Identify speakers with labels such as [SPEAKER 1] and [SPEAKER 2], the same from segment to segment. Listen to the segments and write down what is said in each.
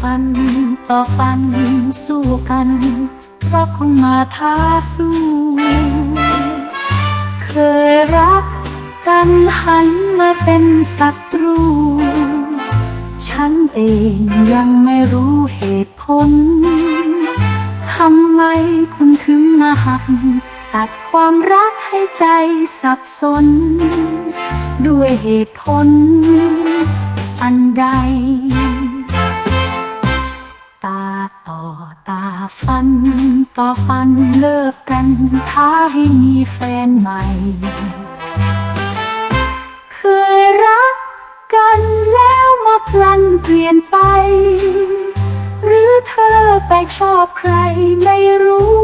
[SPEAKER 1] ฟันต่อฟันสู้กัน เพราะคงมาท้าสู้ เคยรักกันหันมาเป็นศัตรู ฉันเองยังไม่รู้เหตุผลทำไมคุณถึงมาหักตัดความรักให้ใจสับสน ด้วยเหตุผลอันใด ต่อฟันเลิกกันท้าให้มีแฟนใหม่ เคยรักกันแล้วมาพลันเปลี่ยนไป หรือเธอไปชอบใครไม่รู้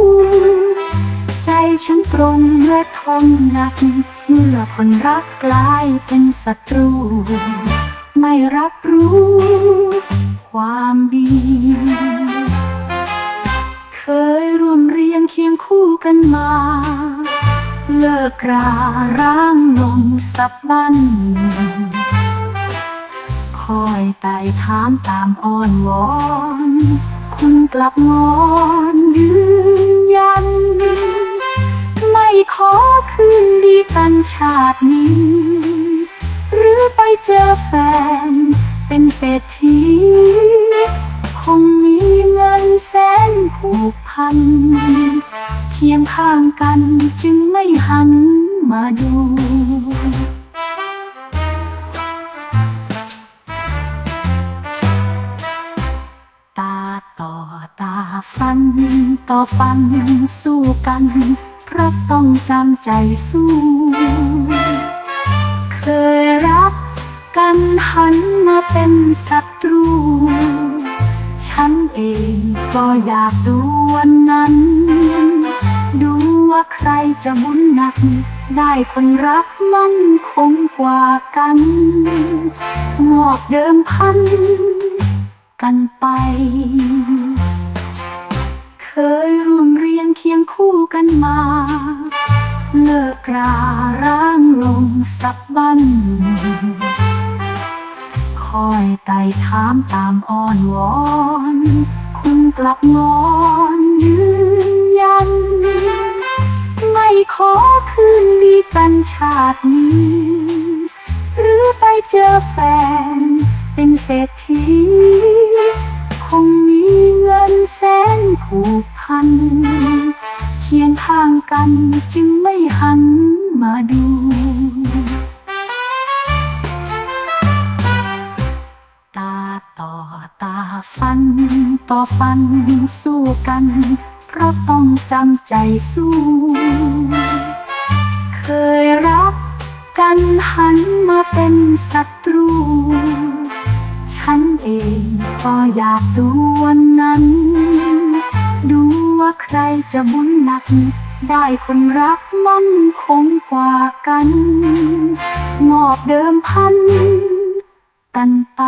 [SPEAKER 1] ใจฉันตรงและทองหนัก เมื่อคนรักกลายเป็นศัตรู ไม่รับรู้ เลิกราร้างลงสับบันคอยไต่ถามตามอ้อนวอน คุณกลับงอนยืนยัน ไม่ขอคืนดีกันชาตินี้ หรือไปเจอแฟน เป็นเศรษฐี คงมีเงินแสนผูกพัน ข้างกันจึงไม่หันมาดูตาต่อตาฟันต่อฟันสู้กัน เพราะต้องจำใจสู้ เคยรักกันหันมาเป็นศัตรู ฉันเองก็อยากดูวันนั้น ดูว่าใครจะบุญหนัก ได้คนรักมั่นคงกว่ากันงอกเดิมพัน กันไป เคยร่วมเรียงเคียงคู่กันมา เลิกราร้างลงสับบันคอยไต่ถามตามอ้อนวอน คุณกลับงอนยืน ยัน ไม่ขอคืนดีกันชาตินี้ หรือไปเจอแฟน เป็นเศรษฐี คงมีเงินแสนผูกพัน เคียงข้างกันจึงไม่หันมาดูตาต่อตาฟัน ต่อฟันสู้กัน เพราะต้องจำใจสู้ เคยรักกันหันมาเป็นศัตรู ฉันเองก็อยากดูวันนั้น ดูว่าใครจะบุญหนัก ได้คนรักมั่นคงกว่ากันงอบเดิมพันกันไป